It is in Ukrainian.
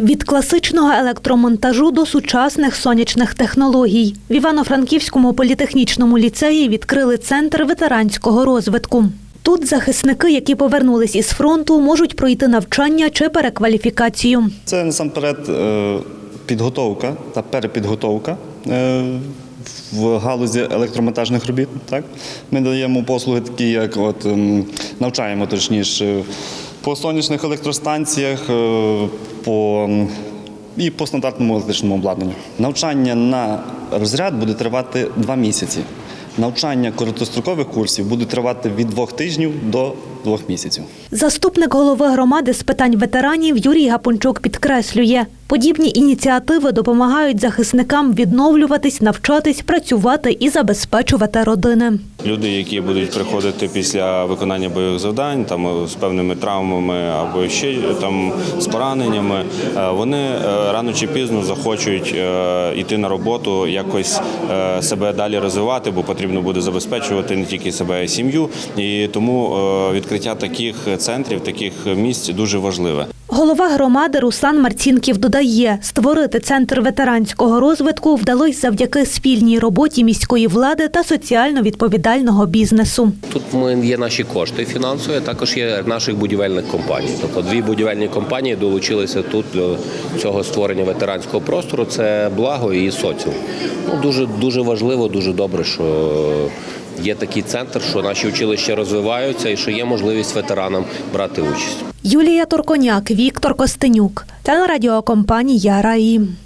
Від класичного електромонтажу до сучасних сонячних технологій в Івано-Франківському політехнічному ліцеї відкрили центр ветеранського розвитку. Тут захисники, які повернулись із фронту, можуть пройти навчання чи перекваліфікацію. Це насамперед е, підготовка та перепідготовка е, в галузі електромонтажних робіт. Так? Ми даємо послуги такі, як от, ем, навчаємо точніше по сонячних електростанціях, е, по, і по стандартному електричному обладнанню. Навчання на розряд буде тривати два місяці. Навчання короткострокових курсів буде тривати від двох тижнів до двох місяців. Заступник голови громади з питань ветеранів Юрій Гапончук підкреслює, подібні ініціативи допомагають захисникам відновлюватись, навчатись, працювати і забезпечувати родини. Люди, які будуть приходити після виконання бойових завдань, там з певними травмами або ще там з пораненнями, е, вони е, рано чи пізно захочуть е, йти на роботу, якось е, себе далі розвивати, бо потрібно буде забезпечувати не тільки себе, а й сім'ю. І тому е, відкриття таких центрів, таких місць дуже важливе. Голова громади Руслан Марцінків додає, створити центр ветеранського розвитку вдалося завдяки спільній роботі міської влади та соціально відповідального бізнесу. Тут ми є наші кошти фінансові, а також є наших будівельних компаній. Тобто дві будівельні компанії долучилися тут до цього створення ветеранського простору. Це благо і соціум. Ну дуже дуже важливо, дуже добре, що є такий центр, що наші училища розвиваються і що є можливість ветеранам брати участь. Юлія Турконяк, Віктор Костенюк. Телерадіокомпанія Раї.